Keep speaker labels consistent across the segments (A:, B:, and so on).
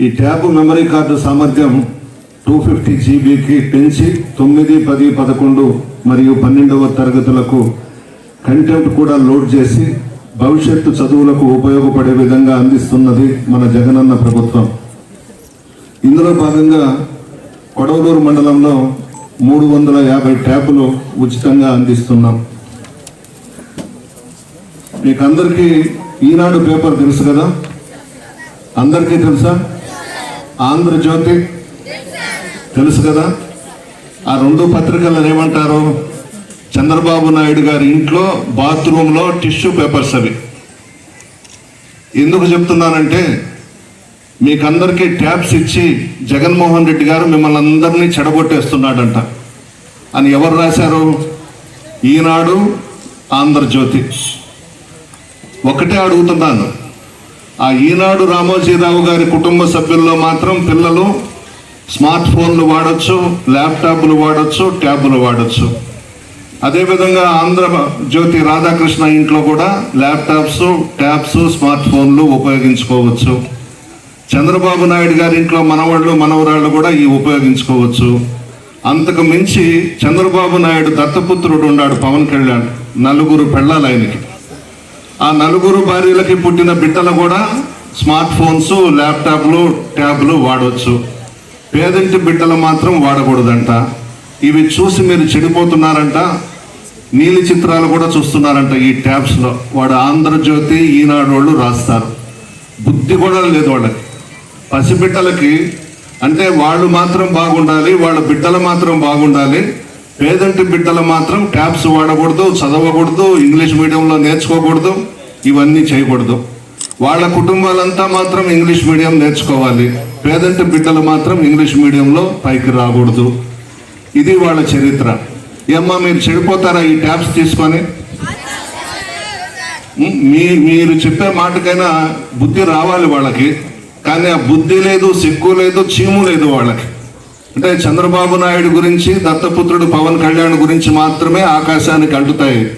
A: ఈ tab memory card సామర్థ్యం two fifty జీబీకి పెంచి తొమ్మిది పది పదకొండు మరియు పన్నెండవ తరగతులకు కంటెంట్ కూడా లోడ్ చేసి భవిష్యత్తు చదువులకు ఉపయోగపడే విధంగా అందిస్తున్నది మన జగనన్న ప్రభుత్వం. ఇందులో భాగంగా కొడవలూరు మండలంలో మూడు వందల యాభై ట్యాపులు ఉచితంగా అందిస్తున్నాం. మీకు అందరికీ ఈనాడు పేపర్ తెలుసు కదా? అందరికీ తెలుసా? ఆంధ్రజ్యోతి. తెలుసు కదా? ఆ రెండు పత్రికలను ఏమంటారు? చంద్రబాబు నాయుడు గారి ఇంట్లో బాత్రూంలో టిష్యూ పేపర్స్ అవి. ఎందుకు చెప్తున్నానంటే మీకందరికీ ట్యాబ్స్ ఇచ్చి జగన్మోహన్ రెడ్డి గారు మిమ్మల్ని అందరినీ చెడగొట్టేస్తున్నాడంట. అని ఎవరు రాశారు? ఈనాడు ఆంధ్రజ్యోతి. ఒకటే అడుగుతున్నాను. ఆ ఈనాడు రామోజీరావు గారి కుటుంబ సభ్యుల్లో మాత్రం పిల్లలు స్మార్ట్ ఫోన్లు వాడచ్చు ల్యాప్టాప్లు వాడచ్చు ట్యాబ్లు వాడచ్చు. అదేవిధంగా ఆంధ్ర జ్యోతి రాధాకృష్ణ ఇంట్లో కూడా ల్యాప్టాప్స్ ట్యాబ్స్ స్మార్ట్ ఫోన్లు ఉపయోగించుకోవచ్చు. చంద్రబాబు నాయుడు గారి ఇంట్లో మనవాళ్ళు మనవరాళ్ళు కూడా ఈ ఉపయోగించుకోవచ్చు. అంతకు మించి చంద్రబాబు నాయుడు దత్తపుత్రుడు ఉన్నాడు పవన్ కళ్యాణ్ నలుగురు పెళ్ళాలి ఆయనకి. ఆ నలుగురు భార్యలకి పుట్టిన బిడ్డలు కూడా స్మార్ట్ ఫోన్స్ ల్యాప్టాప్లు ట్యాబ్లు వాడవచ్చు పేదంటి బిడ్డలు మాత్రం వాడకూడదంట. ఇవి చూసి మీరు చెడిపోతున్నారంట. నీలి చిత్రాలు కూడా చూస్తున్నారంట ఈ ట్యాబ్స్లో. వాడు ఆంధ్రజ్యోతి ఈనాడు వాళ్ళు రాస్తారు. బుద్ధి కూడా లేదు వాళ్ళకి. పసిబిడ్డలకి అంటే వాళ్ళు మాత్రం బాగుండాలి వాళ్ళ బిడ్డలు మాత్రం బాగుండాలి. పేదంటి బిడ్డలు మాత్రం ట్యాబ్స్ వాడకూడదు చదవకూడదు ఇంగ్లీష్ మీడియంలో నేర్చుకోకూడదు ఇవన్నీ చేయకూడదు. వాళ్ళ కుటుంబాలంతా మాత్రం ఇంగ్లీష్ మీడియం నేర్చుకోవాలి. పేదంటి బిడ్డలు మాత్రం ఇంగ్లీష్ మీడియంలో పైకి రాకూడదు. ఇది వాళ్ళ చరిత్ర. ఏమ్మా మీరు చెడిపోతారా ఈ ట్యాబ్స్ తీసుకొని? మీ మీరు చెప్పే మాటకైనా బుద్ధి రావాలి వాళ్ళకి. కానీ ఆ బుద్ధి లేదు సిగ్గు లేదు చీము లేదు వాళ్ళకి. అంటే చంద్రబాబు నాయుడు గురించి దత్తపుత్రుడు పవన్ కళ్యాణ్ గురించి మాత్రమే ఆకాశానికి అంటుతాయి.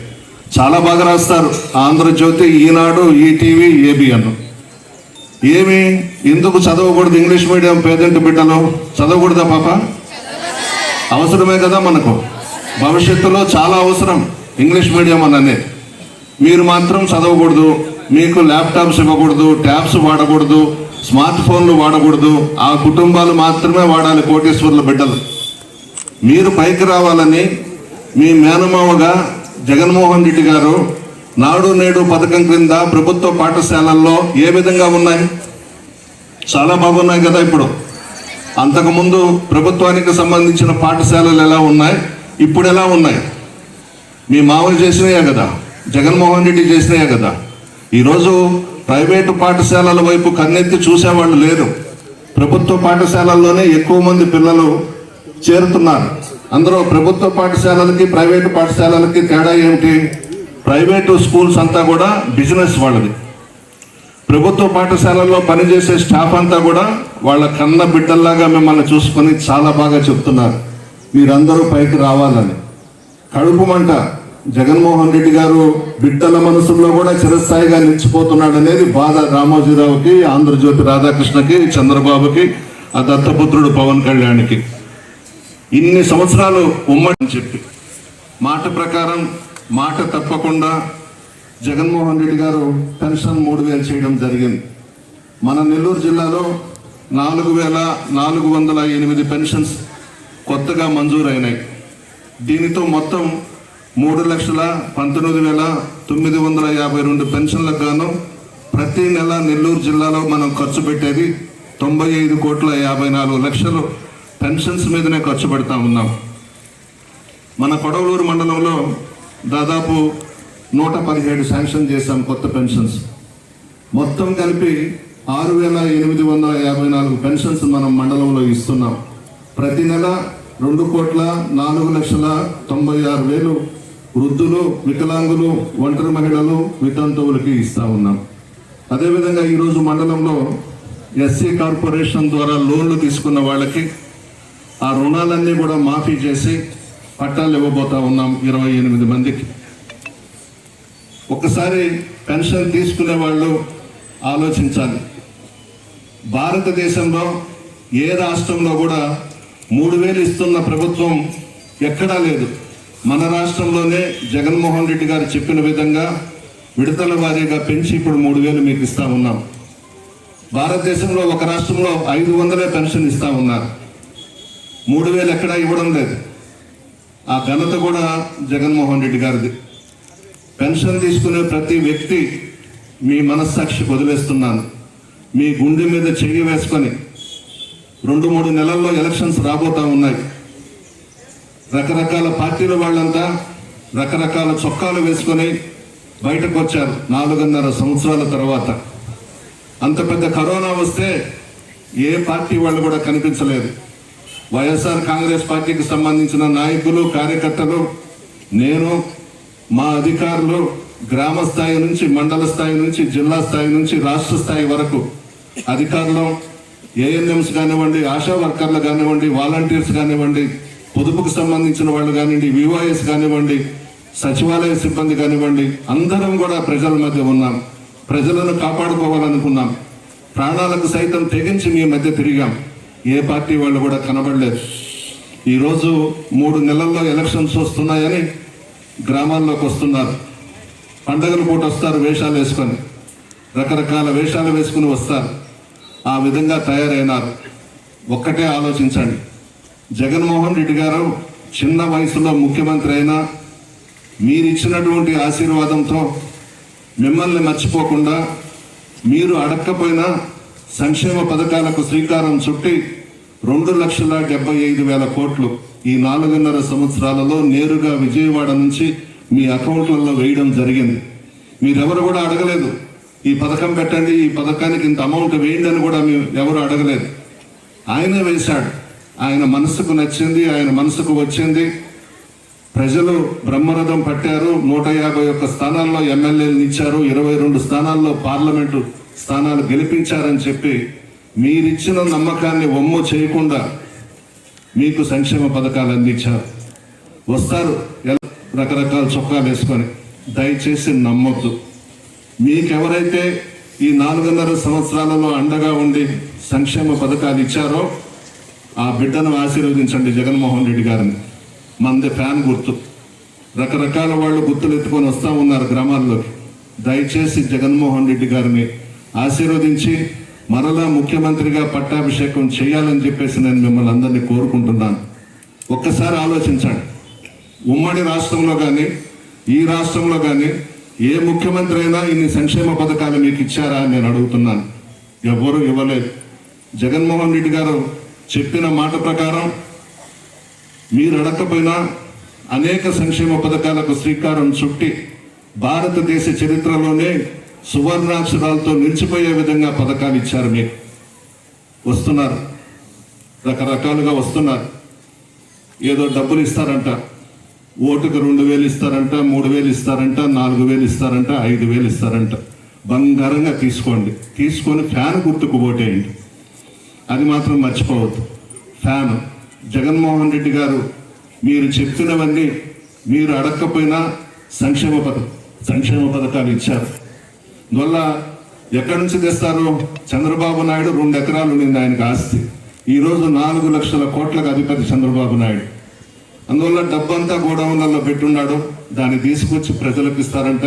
A: చాలా బాగా రాస్తారు. Andhra Jyothi Eenadu ETV ABN. ఏమి? ఎందుకు చదవకూడదు ఇంగ్లీష్ మీడియం పేదెంట్ బిడ్డలు? చదవకూడదా పాప? అవసరమే కదా మనకు. భవిష్యత్తులో చాలా అవసరం ఇంగ్లీష్ మీడియం అన్నది మీరు మాత్రం చదవకూడదు. మీకు ల్యాప్టాప్స్ ఇవ్వకూడదు ట్యాబ్స్ వాడకూడదు స్మార్ట్ ఫోన్లు వాడకూడదు ఆ కుటుంబాలు మాత్రమే వాడాలి కోటేశ్వర్ల బిడ్డలు. మీరు పైకి రావాలని మీ మేనమావగా జగన్మోహన్ రెడ్డి గారు నాడు నేడు పథకం క్రింద ప్రభుత్వ పాఠశాలల్లో ఏ విధంగా ఉన్నాయి? చాలా బాగున్నాయి కదా ఇప్పుడు. అంతకుముందు ప్రభుత్వానికి సంబంధించిన పాఠశాలలు ఎలా ఉన్నాయి? ఇప్పుడు ఎలా ఉన్నాయి? మీ మామూలు చేసినాయే కదా జగన్మోహన్ రెడ్డి చేసినాయే కదా. ఈరోజు ప్రైవేటు పాఠశాలల వైపు కన్నెత్తి చూసేవాళ్ళు లేరు. ప్రభుత్వ పాఠశాలల్లోనే ఎక్కువ మంది పిల్లలు చేరుతున్నారు. అందులో ప్రభుత్వ పాఠశాలలకి ప్రైవేటు పాఠశాలలకి తేడా ఏమిటి? ప్రైవేటు స్కూల్స్ అంతా కూడా బిజినెస్ వాళ్ళది. ప్రభుత్వ పాఠశాలల్లో పనిచేసే స్టాఫ్ అంతా కూడా వాళ్ళ కన్న బిడ్డల్లాగా మిమ్మల్ని చూసుకొని చాలా బాగా చెప్తున్నారు. మీరందరూ పైకి రావాలని. కడుపు మంట. జగన్మోహన్ రెడ్డి గారు బిడ్డల మనసుల్లో కూడా చిరస్థాయిగా నిలిచిపోతున్నాడు అనేది బాధ రామోజీరావుకి ఆంధ్రజ్యోతి రాధాకృష్ణకి చంద్రబాబుకి ఆ దత్తపుత్రుడు పవన్ కళ్యాణ్కి. ఇన్ని సంవత్సరాలు ఉమ్మడి చెప్పి. మాట ప్రకారం మాట తప్పకుండా జగన్మోహన్ రెడ్డి గారు పెన్షన్ మూడు వేలు చేయడం జరిగింది. మన నెల్లూరు జిల్లాలో నాలుగు వేల నాలుగు వందల ఎనిమిది పెన్షన్స్ కొత్తగా మంజూరైనాయి. దీనితో మొత్తం మూడు లక్షల పంతొమ్మిది వేల తొమ్మిది వందల యాభై రెండు పెన్షన్లకు గాను ప్రతి నెల నెల్లూరు జిల్లాలో మనం ఖర్చు పెట్టేది తొంభై ఐదు కోట్ల యాభై నాలుగు లక్షలు పెన్షన్స్ మీదనే ఖర్చు పెడతా ఉన్నాం. మన కొడవలూరు మండలంలో దాదాపు నూట పదిహేడు శాంక్షన్ చేశాం కొత్త పెన్షన్స్. మొత్తం కలిపి ఆరు వేల ఎనిమిది వందల యాభై నాలుగు పెన్షన్స్ మనం మండలంలో ఇస్తున్నాం. ప్రతి నెల రెండు కోట్ల నాలుగు లక్షల తొంభై ఆరు వేలు వృద్ధులు వికలాంగులు ఒంటరి మహిళలు వితంతువులకి ఇస్తా ఉన్నాం. అదేవిధంగా ఈరోజు మండలంలో ఎస్సీ కార్పొరేషన్ ద్వారా లోన్లు తీసుకున్న వాళ్ళకి ఆ రుణాలన్నీ కూడా మాఫీ చేసి పట్టాలు ఇవ్వబోతా ఉన్నాం ఇరవై ఎనిమిది మందికి. ఒకసారి పెన్షన్ తీసుకునే వాళ్ళు ఆలోచించాలి. భారతదేశంలో ఏ రాష్ట్రంలో కూడా మూడు వేలు ఇస్తున్న ప్రభుత్వం ఎక్కడా లేదు. మన రాష్ట్రంలోనే జగన్మోహన్ రెడ్డి గారు చెప్పిన విధంగా విడతల వారీగా పెంచి ఇప్పుడు మూడు వేలు మీకు ఇస్తా ఉన్నాం. భారతదేశంలో ఒక రాష్ట్రంలో ఐదు వందలే పెన్షన్ ఇస్తా ఉన్నారు. మూడు వేలు ఎక్కడా ఇవ్వడం లేదు. ఆ ఘనత కూడా జగన్మోహన్ రెడ్డి గారిది. పెన్షన్ తీసుకునే ప్రతి వ్యక్తి మీ మనస్సాక్షి వదిలేస్తున్నాను. మీ గుండె మీద చెయ్యి వేసుకొని రెండు మూడు నెలల్లో ఎలక్షన్స్ రాబోతా ఉన్నాయి. రకరకాల పార్టీల వాళ్ళంతా రకరకాల చొక్కాలు వేసుకొని బయటకు వచ్చారు నాలుగున్నర సంవత్సరాల తర్వాత. అంత పెద్ద కరోనా వస్తే ఏ పార్టీ వాళ్ళు కూడా కనిపించలేదు. వైఎస్ఆర్ కాంగ్రెస్ పార్టీకి సంబంధించిన నాయకులు కార్యకర్తలు నేను మా అధికారులు గ్రామ స్థాయి నుంచి మండల స్థాయి నుంచి జిల్లా స్థాయి నుంచి రాష్ట్ర స్థాయి వరకు అధికారులు ఏఎన్ఎంస్ కానివ్వండి ఆశా వర్కర్లు కానివ్వండి వాలంటీర్స్ కానివ్వండి పొదుపుకు సంబంధించిన వాళ్ళు కానివ్వండి వివాఎస్ కానివ్వండి సచివాలయ సిబ్బంది కానివ్వండి అందరం కూడా ప్రజల మధ్య ఉన్నాం. ప్రజలను కాపాడుకోవాలనుకున్నాం. ప్రాణాలకు సైతం తెగించి మీ మధ్య తిరిగాం. ఏ పార్టీ వాళ్ళు కూడా కనబడలేదు. ఈరోజు మూడు నెలల్లో ఎలక్షన్స్ వస్తున్నాయని గ్రామాల్లోకి వస్తున్నారు. పండగల పూట వస్తారు వేషాలు వేసుకొని. రకరకాల వేషాలు వేసుకుని వస్తారు. ఆ విధంగా తయారైనారు. ఒక్కటే ఆలోచించండి. జగన్మోహన్ రెడ్డి గారు చిన్న వయసులో ముఖ్యమంత్రి అయినా మీరిచ్చినటువంటి ఆశీర్వాదంతో మిమ్మల్ని మర్చిపోకుండా మీరు అడక్కపోయినా సంక్షేమ పథకాలకు శ్రీకారం చుట్టి రెండు లక్షల డెబ్బై ఐదు వేల కోట్లు ఈ నాలుగున్నర సంవత్సరాలలో నేరుగా విజయవాడ నుంచి మీ అకౌంట్లలో వేయడం జరిగింది. మీరెవరు కూడా అడగలేదు. ఈ పథకం పెట్టండి ఈ పథకానికి ఇంత అమౌంట్ వేయండి అని కూడా మీరు ఎవరు అడగలేదు. ఆయనే వేశాడు. ఆయన మనసుకు నచ్చింది ఆయన మనసుకు వచ్చింది. ప్రజలు బ్రహ్మరథం పట్టారు. నూట యాభై ఒక్క స్థానాల్లో ఎమ్మెల్యేలు ఇచ్చారు ఇరవై రెండు స్థానాల్లో పార్లమెంటు స్థానాలు గెలిపించారని చెప్పి మీరిచ్చిన నమ్మకాన్ని ఒమ్ము చేయకుండా మీకు సంక్షేమ పథకాలు అందించారు. వస్తారు. రకరకాల చొక్కాలు వేసుకొని దయచేసి నమ్మొద్దు. మీకెవరైతే ఈ నాలుగున్నర సంవత్సరాలలో అండగా ఉండి సంక్షేమ పథకాలు ఇచ్చారో ఆ బిడ్డను ఆశీర్వదించండి జగన్మోహన్ రెడ్డి గారిని. మంది ఫ్యాన్ గుర్తు. రకరకాల వాళ్ళు గుర్తులు ఎత్తుకొని వస్తూ ఉన్నారు గ్రామాల్లోకి. దయచేసి జగన్మోహన్ రెడ్డి గారిని ఆశీర్వదించి మరలా ముఖ్యమంత్రిగా పట్టాభిషేకం చేయాలని చెప్పేసి నేను మిమ్మల్ని అందరినీ కోరుకుంటున్నాను. ఒక్కసారి ఆలోచించండి. ఉమ్మడి రాష్ట్రంలో కానీ ఈ రాష్ట్రంలో కానీ ఏ ముఖ్యమంత్రి అయినా ఇన్ని సంక్షేమ పథకాలు మీకు ఇచ్చారా అని నేను అడుగుతున్నాను. ఎవరు ఇవ్వలేదు. జగన్మోహన్ రెడ్డి గారు చెప్పిన మాట ప్రకారం మీరు అడగకపోయినా అనేక సంక్షేమ పథకాలకు శ్రీకారం చుట్టి భారతదేశ చరిత్రలోనే సువర్ణాక్షరాలతో నిలిచిపోయే విధంగా పథకాలు ఇచ్చారు మీరు. వస్తున్నారు. రకరకాలుగా వస్తున్నారు. ఏదో డబ్బులు ఇస్తారంట. ఓటుకు రెండు వేలు ఇస్తారంట మూడు వేలు ఇస్తారంట నాలుగు వేలు ఇస్తారంట ఐదు వేలు ఇస్తారంట. బంగారంగా తీసుకోండి. తీసుకొని ఫ్యాన్ గుర్తుకు ఓటేయండి. అది మాత్రం మర్చిపోవద్దు. ఫ్యాన్ జగన్మోహన్ రెడ్డి గారు మీరు చెప్తున్నవన్నీ మీరు అడగకపోయినా సంక్షేమ పథకం సంక్షేమ పథకాలు ఇచ్చారు. అందువల్ల ఎక్కడి నుంచి తెస్తారు చంద్రబాబు నాయుడు రెండు ఎకరాలు నింది ఆయనకు ఆస్తి. ఈరోజు నాలుగు లక్షల కోట్లకు అధిపతి చంద్రబాబు నాయుడు. అందువల్ల డబ్బంతా గోడౌన్లలో పెట్టున్నాడు. దాన్ని తీసుకొచ్చి ప్రజలకు ఇస్తారంట.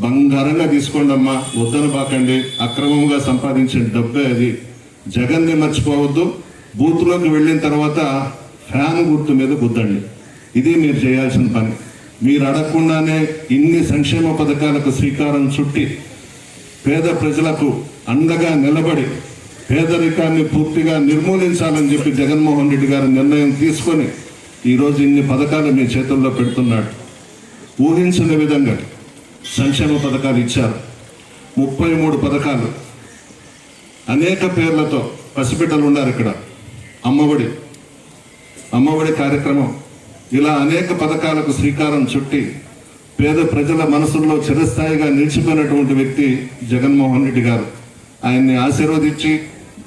A: బంగారంగా తీసుకోండి అమ్మా వద్దన బాకండి అక్రమంగా సంపాదించిన డబ్బే అది. జగన్ని మర్చిపోవద్దు. బూత్లోకి వెళ్ళిన తర్వాత ఫ్యాన్ గుర్తు మీద గుద్దండి. ఇది మీరు చేయాల్సిన పని. మీరు అడగకుండానే ఇన్ని సంక్షేమ పథకాలకు శ్రీకారం చుట్టి పేద ప్రజలకు అండగా నిలబడి పేదరికాన్ని పూర్తిగా నిర్మూలించాలని చెప్పి జగన్మోహన్ రెడ్డి గారు నిర్ణయం తీసుకొని ఈరోజు ఇన్ని పథకాలు మీ చేతుల్లో పెడుతున్నాడు. ఊహించిన విధంగా సంక్షేమ పథకాలు ఇచ్చారు. ముప్పై మూడు పథకాలు అనేక పేర్లతో పసిబిడ్డలు ఉన్నారు ఇక్కడ. అమ్మఒడి. అమ్మఒడి కార్యక్రమం. ఇలా అనేక పథకాలకు శ్రీకారం చుట్టి పేద ప్రజల మనసుల్లో చిరస్థాయిగా నిలిచిపోయినటువంటి వ్యక్తి జగన్మోహన్ రెడ్డి గారు. ఆయన్ని ఆశీర్వదించి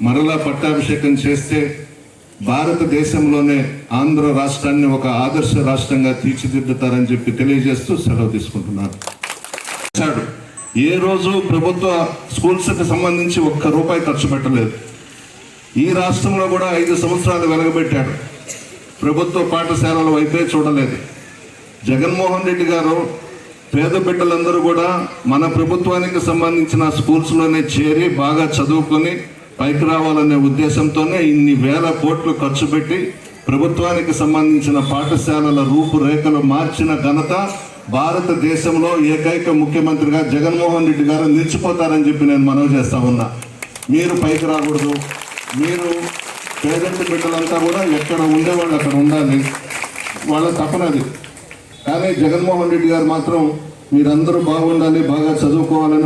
A: మరలా పట్టాభిషేకం చేస్తే భారతదేశంలోనే ఆంధ్ర రాష్ట్రాన్ని ఒక ఆదర్శ రాష్ట్రంగా తీర్చిదిద్దుతారని చెప్పి తెలియజేస్తూ సెలవు తీసుకుంటున్నారు ఏ రోజు ప్రభుత్వ స్కూల్స్కి సంబంధించి ఒక్క రూపాయి ఖర్చు పెట్టలేదు. ఈ రాష్ట్రంలో కూడా ఐదు సంవత్సరాలు వెలగబెట్టాడు ప్రభుత్వ పాఠశాలల వైపే చూడలేదు. జగన్మోహన్ రెడ్డి గారు పేద బిడ్డలందరూ కూడా మన ప్రభుత్వానికి సంబంధించిన స్కూల్స్లోనే చేరి బాగా చదువుకొని పైకి రావాలనే ఉద్దేశంతోనే ఇన్ని వేల కోట్లు ఖర్చు పెట్టి ప్రభుత్వానికి సంబంధించిన పాఠశాలల రూపురేఖలు మార్చిన ఘనత భారతదేశంలో ఏకైక ముఖ్యమంత్రిగా జగన్మోహన్ రెడ్డి గారు నిలిచిపోతారని చెప్పి నేను మనవి చేస్తా ఉన్నా. మీరు పైకి రాకూడదు. మీరు పేదంటి బిడ్డలంతా కూడా ఎక్కడ ఉండేవాళ్ళు అక్కడ ఉండాలి. వాళ్ళ తపనది కానీ జగన్మోహన్ రెడ్డి గారు మాత్రం మీరందరూ బాగుండాలి బాగా చదువుకోవాలని